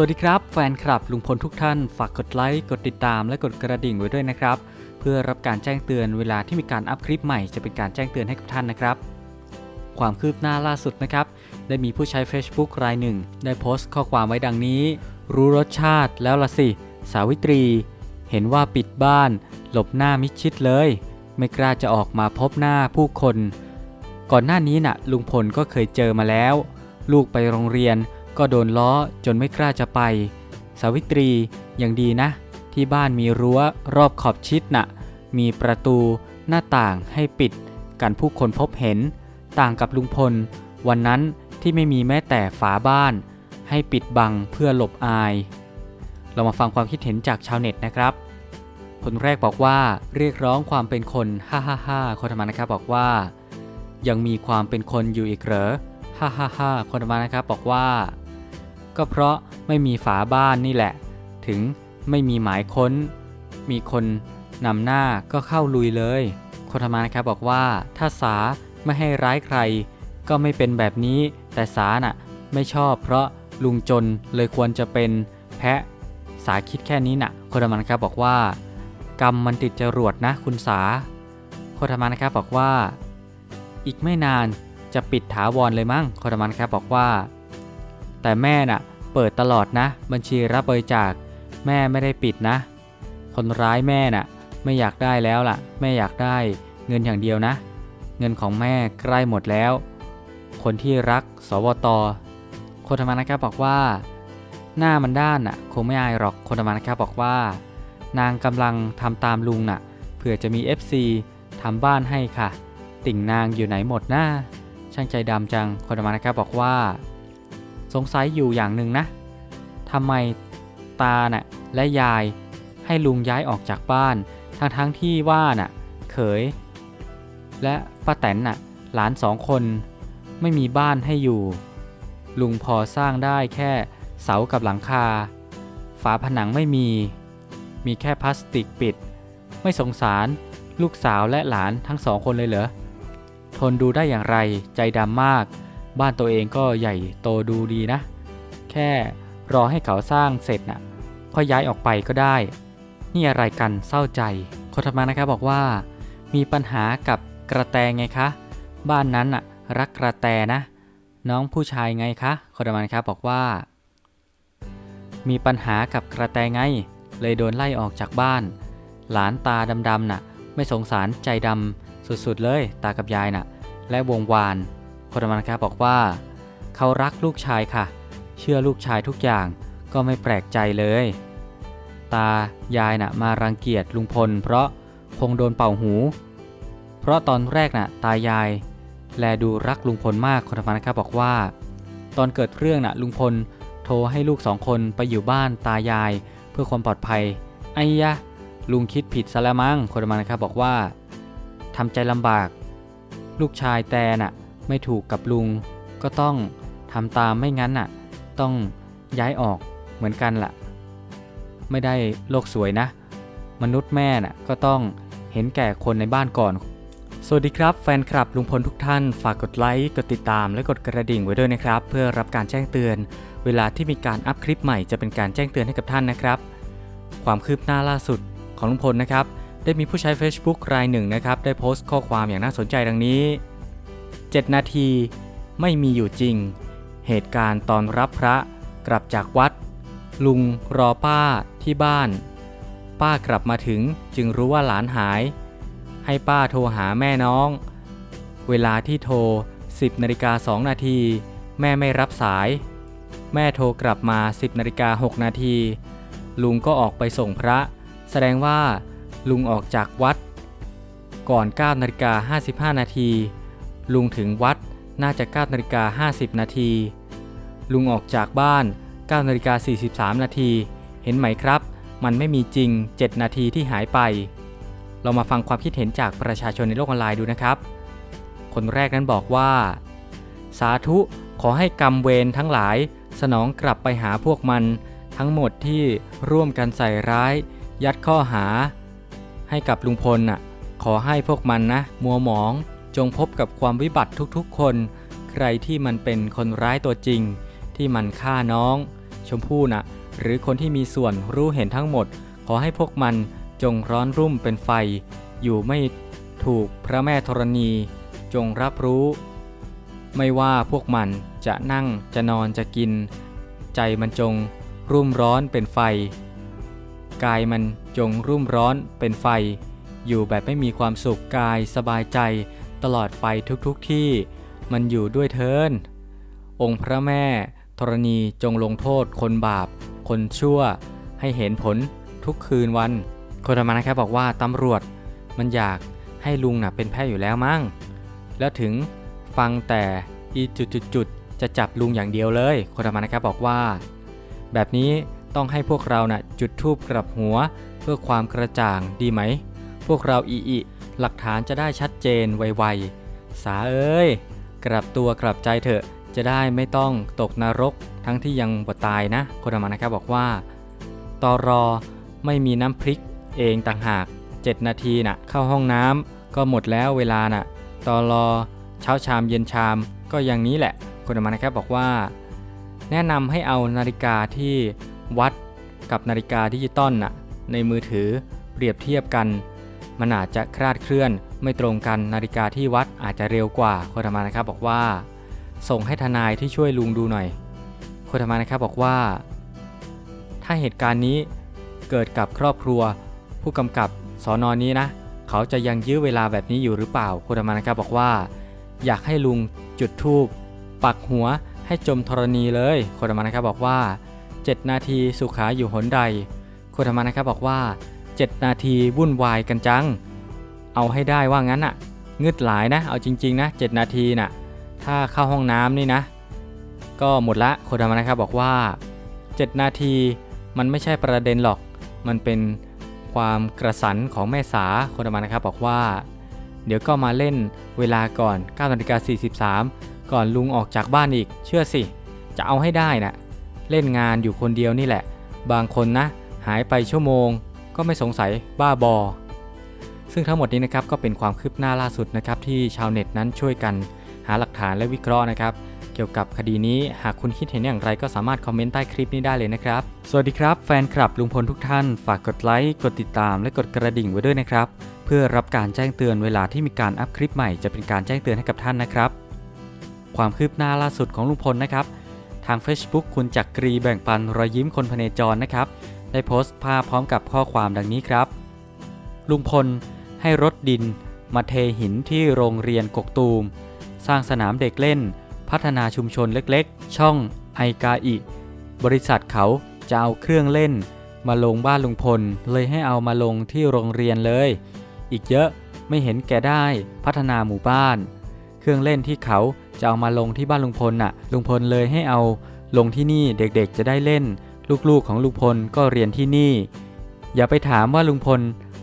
สวัสดีครับ แฟนคลับลุงพลทุกท่าน ฝากกดไลค์ กดติดตามและกดกระดิ่งไว้ด้วยนะครับ เพื่อรับการแจ้งเตือนเวลาที่มีการอัพคลิปใหม่จะเป็นการแจ้งเตือนให้กับท่านนะครับ ความคืบหน้าล่าสุดนะครับ ได้มีผู้ใช้ Facebook รายหนึ่ง ได้โพสต์ข้อความไว้ดังนี้ รู้รสชาติแล้วละสิ สาวิตรี เห็นว่าปิดบ้าน หลบหน้ามิดชิดเลย ไม่กล้าจะออกมาพบหน้าผู้คน ก่อนหน้านี้น่ะลุงพลก็เคยเจอมาแล้ว ลูกไปโรงเรียน ก็โดนล้อจนไม่กล้าจะไป สาวิตรียังดีนะ ที่บ้านมีรั้วรอบขอบชิดน่ะ มีประตูหน้าต่างให้ปิด กันผู้คนพบเห็น ต่างกับลุงพล วันนั้นที่ไม่มีแม้แต่ฝาบ้าน ให้ปิดบังเพื่อหลบอาย เรามาฟังความคิดเห็นจากชาวเน็ตนะครับ คนแรกบอกว่าเรียกร้องความเป็นคนฮ่าฮ่าฮ่าคนธรรมานะครับบอกว่า ยังมีความเป็นคนอยู่อีกเหรอฮ่าฮ่าฮ่าคนธรรมานะครับบอกว่า ก็เพราะไม่มีฝาบ้านนี่แหละ ถึงไม่มีหมายค้น มีคนนำหน้าก็เข้าลุยเลย คนธรรมานะครับบอกว่าถ้าสาไม่ให้ร้ายใคร ก็ไม่เป็นแบบนี้แต่สาน่ะไม่ชอบเพราะลุงจนเลยควรจะเป็นแพะสาคิดแค่นี้น่ะคนธรรมานะครับบอกว่า กรรมมันติดจรวดนะคุณสาคนธรรมานะครับบอกว่า อีกไม่นานจะปิดถาวรเลยมั้งคนธรรมานะครับบอกว่า แต่แม่น่ะ เปิดตลอดนะ บัญชีรับบริจาค แม่ไม่ได้ปิดนะ คนร้ายแม่น่ะ ไม่อยากได้แล้วล่ะ แม่อยากได้เงินอย่างเดียวนะ เงินของแม่ใกล้หมดแล้ว คนที่รัก สวตคนธรรมานะครับบอกว่า หน้ามันด้านน่ะ คงไม่อายหรอกคนธรรมานะครับบอกว่า นางกำลังทำตามลุงน่ะ เผื่อจะมี FC ทำบ้านให้ค่ะ ติ่งนางอยู่ไหนหมดหน้าช่างใจดำจังคนธรรมานะครับบอกว่า สงสัยอยู่อย่างหนึ่งนะทำไมตาน่ะและยายให้ลุงย้ายออกจากบ้าน ทั้งทั้งๆที่ว่าน่ะ เขย และป้าแตนน่ะ หลานสองคนไม่มีบ้านให้อยู่ ลุงพอสร้างได้แค่เสากับหลังคา ฝาผนังไม่มี มีแค่พลาสติกปิด ไม่สงสารลูกสาวและหลานทั้งสองคนเลยเหรอ ทนดูได้อย่างไรใจดำมาก บ้านตัวเองก็ใหญ่โตดูดีนะ แค่รอให้เขาสร้างเสร็จน่ะค่อยย้ายออกไปก็ได้ นี่อะไรกันเศร้าใจคนธรรมานะครับบอกว่า มีปัญหากับกระแตไงคะ บ้านนั้นน่ะรักกระแตนะ น้องผู้ชายไงคะคนธรรมานะครับบอกว่า มีปัญหากับกระแตไง เลยโดนไล่ออกจากบ้าน หลานตาดำๆน่ะ ไม่สงสารใจดำสุดๆเลย ตากับยายน่ะ และวงวาน คนธรรมนะครับบอกว่า เขารักลูกชายค่ะ เชื่อลูกชายทุกอย่างก็ไม่แปลกใจเลย ตายายน่ะมารังเกียจลุงพล เพราะคงโดนเป่าหู เพราะตอนแรกน่ะตายาย แลดูรักลุงพลมากคนธรรมนะครับบอกว่า ตอนเกิดเรื่องน่ะลุงพลโทรให้ลูกสองคนไปอยู่บ้านตายาย เพื่อความปลอดภัยไอ้ยะลุงคิดผิดซะแล้วมั้งคนธรรมนะครับบอกว่าทำใจลำบาก ลูกชายแต่น่ะ ไม่ถูกกับลุง ก็ต้องทำตามไม่งั้นน่ะ ต้องย้ายออกเหมือนกันล่ะ ไม่ได้โลกสวยนะ มนุษย์แม่น่ะก็ต้องเห็นแก่คนในบ้านก่อน สวัสดีครับ แฟนคลับลุงพลทุกท่าน ฝากกดไลค์ กดติดตามและกดกระดิ่งไว้ด้วยนะครับ เพื่อรับการแจ้งเตือน เวลาที่มีการอัพคลิปใหม่จะเป็นการแจ้งเตือนให้กับท่านนะครับ ความคืบหน้าล่าสุดของลุงพลนะครับได้มีผู้ใช้ Facebook รายหนึ่งนะครับ ได้โพสต์ข้อความอย่างน่าสนใจดังนี้ 7 นาที ไม่มีอยู่จริง เหตุการณ์ตอนรับพระกลับจากวัด ลุงรอป้าที่บ้าน ป้ากลับมาถึงจึงรู้ว่าหลานหาย ให้ป้าโทรหาแม่น้อง เวลาที่โทร 10นาฬิกา2นาที แม่ไม่รับสาย แม่โทรกลับมา 10นาฬิกา6นาทีลุงก็ออกไปส่งพระ แสดงว่าลุงออกจากวัด ก่อน9นาฬิกา55 นาที ลุงถึงวัดน่าจะ9นาฬิกา50 นาที ลุงออกจากบ้าน9นาฬิกา43 นาที เห็นไหมครับ มันไม่มีจริง 7 นาทีที่หายไป เรามาฟังความคิดเห็นจากประชาชนในโลกออนไลน์ดูนะครับ คนแรกนั้นบอกว่า สาธุขอให้กรรมเวรทั้งหลาย สนองกลับไปหาพวกมัน ทั้งหมดที่ร่วมกันใส่ร้าย ยัดข้อหา ให้กับลุงพลน่ะ ขอให้พวกมันนะ มัวหมอง จงพบกับความวิบัติทุกๆคน ใครที่มันเป็นคนร้ายตัวจริง ที่มันฆ่าน้อง ชมพู่นะหรือคนที่มีส่วนรู้เห็นทั้งหมด ขอให้พวกมันจงร้อนรุ่มเป็นไฟ อยู่ไม่ถูกพระแม่ธรณี จงรับรู้ ไม่ว่าพวกมันจะนั่งจะนอนจะกิน ใจมันจงรุ่มร้อนเป็นไฟ กายมันจงรุ่มร้อนเป็นไฟ อยู่แบบไม่มีความสุขกายสบายใจ ตลอดไปทุกๆทที่มันอยู่ด้วยเทิน องค์พระแม่ธรณีจงลงโทษคนบาป คนชั่ว ให้เห็นผลทุกคืนวันคนธรรมนะครับบอกว่าตำรวจมันอยากให้ลุงน่ะเป็นแพ้อยู่แล้วมั้งแล้วถึงฟังแต่อีจุดๆจะจับลุงอย่างเดียวเลย คนธรรมนะครับบอกว่า แบบนี้ต้องให้พวกเราน่ะจุดทูบกลับหัวเพื่อความกระจ่างดีไหม พวกเราอีอี หลักฐานจะได้ชัดเจนไวๆ สาเอ้ย กลับตัวกลับใจเถอะ จะได้ไม่ต้องตกนรกทั้งที่ยังบ่ตายนะคนธรรมานะครับบอกว่าตอรอไม่มีน้ำพริกเองต่างหาก 7 นาทีน่ะ เข้าห้องน้ำก็หมดแล้วเวลาน่ะตอรอเช้าชามเย็นชามก็อย่างนี้แหละคนธรรมานะครับบอกว่า แนะนำให้เอานาฬิกาที่วัดกับนาฬิกาดิจิตอลน่ะในมือถือเปรียบเทียบกัน มันอาจจะคลาดเคลื่อน ไม่ตรงกันนาฬิกาที่วัดอาจจะเร็วกว่าโคธรรมานะครับบอกว่า ส่งให้ทนายที่ช่วยลุงดูหน่อยโคธรรมานะครับบอกว่า ถ้าเหตุการณ์นี้เกิดกับครอบครัว ผู้กำกับสอนอนนี้นะ เขาจะยังยื้อเวลาแบบนี้อยู่หรือเปล่าโคธรรมานะครับบอกว่า อยากให้ลุงจุดธูปปักหัวให้จมธรณีเลยโคธรรมานะครับบอกว่า 7 นาทีสุขาอยู่หนใดโคธรรมานะครับบอกว่า 7 นาทีวุ่นวายกันจัง เอาให้ได้ว่างั้นอะงึดหลายนะ เอาจริง ๆ นะ 7 นาทีน่ะ ถ้าเข้าห้องน้ำนี่นะ ก็หมดละโคดามานะครับบอกว่า 7 นาทีมันไม่ใช่ประเด็นหรอก มันเป็นความกระสันของแม่สาโคดามานะครับบอกว่า เดี๋ยวก็มาเล่นเวลาก่อน9นาฬิกา43 ก่อนลุงออกจากบ้านอีก เชื่อสิ จะเอาให้ได้น่ะ เล่นงานอยู่คนเดียวนี่แหละ บางคนนะ หายไปชั่วโมง ก็ไม่สงสัยบ้าบอ ซึ่งทั้งหมดนี้นะครับก็เป็นความคืบหน้าล่าสุดนะครับที่ชาวเน็ตนั้นช่วยกันหาหลักฐานและวิเคราะห์นะครับ เกี่ยวกับคดีนี้หากคุณคิดเห็นอย่างไรก็สามารถคอมเมนต์ใต้คลิปนี้ได้เลยนะครับ สวัสดีครับ แฟนคลับลุงพลทุกท่าน ฝากกดไลค์กดติดตามและกดกระดิ่งไว้ด้วยนะครับ เพื่อรับการแจ้งเตือนเวลาที่มีการอัพคลิปใหม่จะเป็นการแจ้งเตือนให้กับท่านนะครับ ความคืบหน้าล่าสุดของลุงพลนะครับทาง Facebook คุณจักกรีแบ่งปันรอยยิ้มคนพเนจรนะครับ ได้โพสต์ภาพพร้อมกับข้อความดังนี้ครับ ลุงพลให้รถดินมาเทหินที่โรงเรียนกกตูม สร้างสนามเด็กเล่น พัฒนาชุมชนเล็กๆ ช่องไอกาอิ บริษัทเขาจะเอาเครื่องเล่น มาลงบ้านลุงพล เลยให้เอามาลงที่โรงเรียนเลย อีกเยอะไม่เห็นแก่ได้พัฒนาหมู่บ้าน เครื่องเล่นที่เขาจะเอามาลงที่บ้านลุงพลน่ะ ลุงพลเลยให้เอาลงที่นี่เด็กๆจะได้เล่น ลูกๆของลุงพลก็เรียนที่นี่ อย่าไปถามว่าลุงพล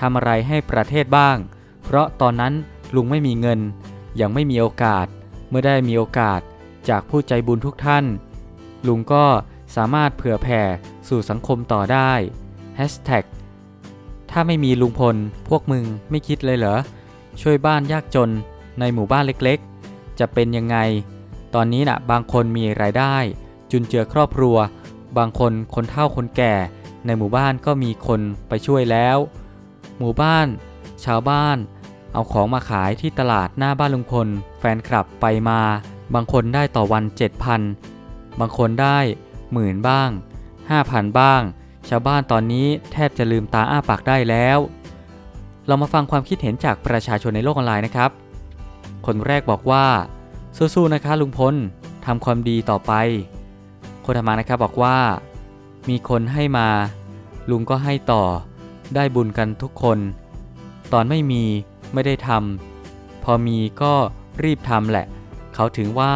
ทำอะไรให้ประเทศบ้าง เพราะตอนนั้นลุงไม่มีเงิน ยังไม่มีโอกาส เมื่อได้มีโอกาสจากผู้ใจบุญทุกท่าน ลุงก็สามารถเผื่อแผ่สู่สังคมต่อได้ถ้าไม่มีลุงพล พวกมึงไม่คิดเลยเหรอ ช่วยบ้านยากจนในหมู่บ้านเล็กๆ จะเป็นยังไง ตอนนี้นะ่ะบางคนมีรายได้ จุนเจือครอบครัว บางคนคนเฒ่าคนแก่ ในหมู่บ้านก็มีคนไปช่วยแล้ว หมู่บ้าน ชาวบ้าน เอาของมาขายที่ตลาดหน้าบ้านลุงพล แฟนคลับไปมา บางคนได้ต่อวัน 7,000 บางคนได้หมื่นบ้าง 5,000 บ้าง ชาวบ้านตอนนี้แทบจะลืมตาอ้าปากได้แล้ว เรามาฟังความคิดเห็นจากประชาชนในโลกออนไลน์นะครับ คนแรกบอกว่า สู้ๆนะคะลุงพลทำความดีต่อไป คนธรรมานะครับบอกว่า มีคนให้มา ลุงก็ให้ต่อ ได้บุญกันทุกคน ตอนไม่มีไม่ได้ทำพอมีก็รีบทำแหละ เขาถึงว่า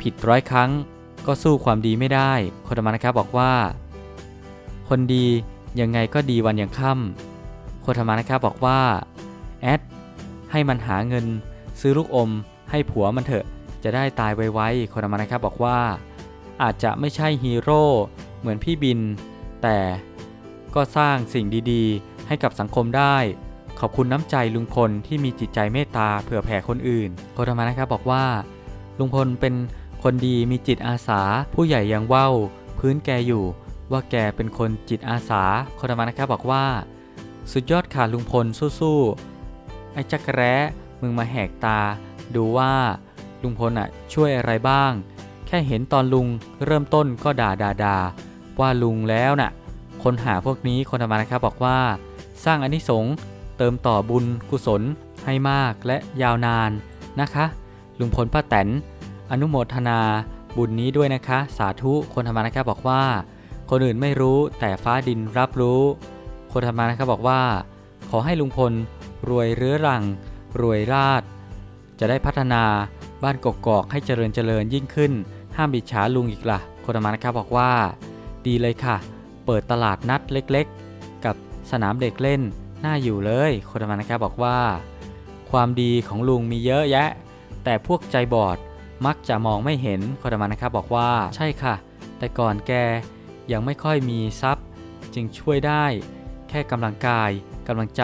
ผิดร้อยครั้ง ก็สู้ความดีไม่ได้คนธรรมานะครับบอกว่า คนดียังไงก็ดีวันยังค่ำคนธรรมานะครับบอกว่าแอดให้มันหาเงิน ซื้อลูกอมให้ผัวมันเถอะจะได้ตายไวๆคนธรรมานะครับบอกว่า อาจจะไม่ใช่ฮีโร่เหมือนพี่บิน แต่ก็สร้างสิ่งดีๆ ให้กับสังคมได้ ขอบคุณน้ำใจลุงพลที่มีจิตใจเมตตาเผื่อแผ่คนอื่นโคธรรมานะครับบอกว่า ลุงพลเป็นคนดีมีจิตอาสา ผู้ใหญ่ยังเว้า พื้นแกอยู่ ว่าแกเป็นคนจิตอาสาโคธรรมนะครับบอกว่า สุดยอดค่ะลุงพลสู้ๆไอ้จักรแร้มึงมาแหกตา ดูว่าลุงพลอะช่วยอะไรบ้าง ค่เห็นตอนลุงเริ่มต้นก็ด่าด่าดาว่าลุงแล้วน่ะ คนหาพวกนี้คนธรรมะนะครับบอกว่า สร้างอานิสงส์เติมต่อบุญกุศลให้มากและยาวนานนะคะ ลุงพลป้าแตน อนุโมทนาบุญนี้ด้วยนะคะ สาธุคนธรรมะนะครับบอกว่า คนอื่นไม่รู้แต่ฟ้าดินรับรู้ คนธรรมะนะครับบอกว่า ขอให้ลุงพลรวยเรื้อรัง รวยราดจะได้พัฒนาบ้านกกอกให้เจริญเจริญยิ่งขึ้น ห้ามบิดฉาลุงอีกละ่ะโคนธรรมะนะครับบอกว่า ดีเลยค่ะ เปิดตลาดนัดเล็กๆ กับสนามเด็กเล่นน่าอยู่เลยโคนธรรมะนะครับบอกว่า ความดีของลุงมีเยอะแยะ แต่พวกใจบอดมักจะมองไม่เห็นโคนธรรมะนะครับบอกว่าใช่ค่ะ แต่ก่อนแกยังไม่ค่อยมีทรัพย์ จึงช่วยได้ แค่กำลังกายกำลังใจ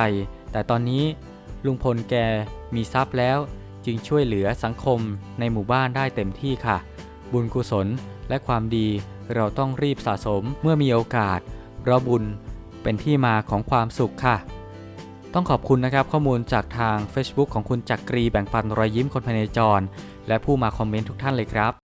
แต่ตอนนี้ลุงพลแกมีทรัพย์แล้วจึงช่วยเหลือสังคมในหมู่บ้านได้เต็มที่ค่ะ บุญกุศลและความดีเราต้องรีบสะสมเมื่อมีโอกาส เพราะบุญเป็นที่มาของความสุขค่ะ ต้องขอบคุณนะครับข้อมูลจากทาง Facebook ของคุณจักรีแบ่งปันรอยยิ้มคนภายในจร และผู้มาคอมเมนต์ทุกท่านเลยครับ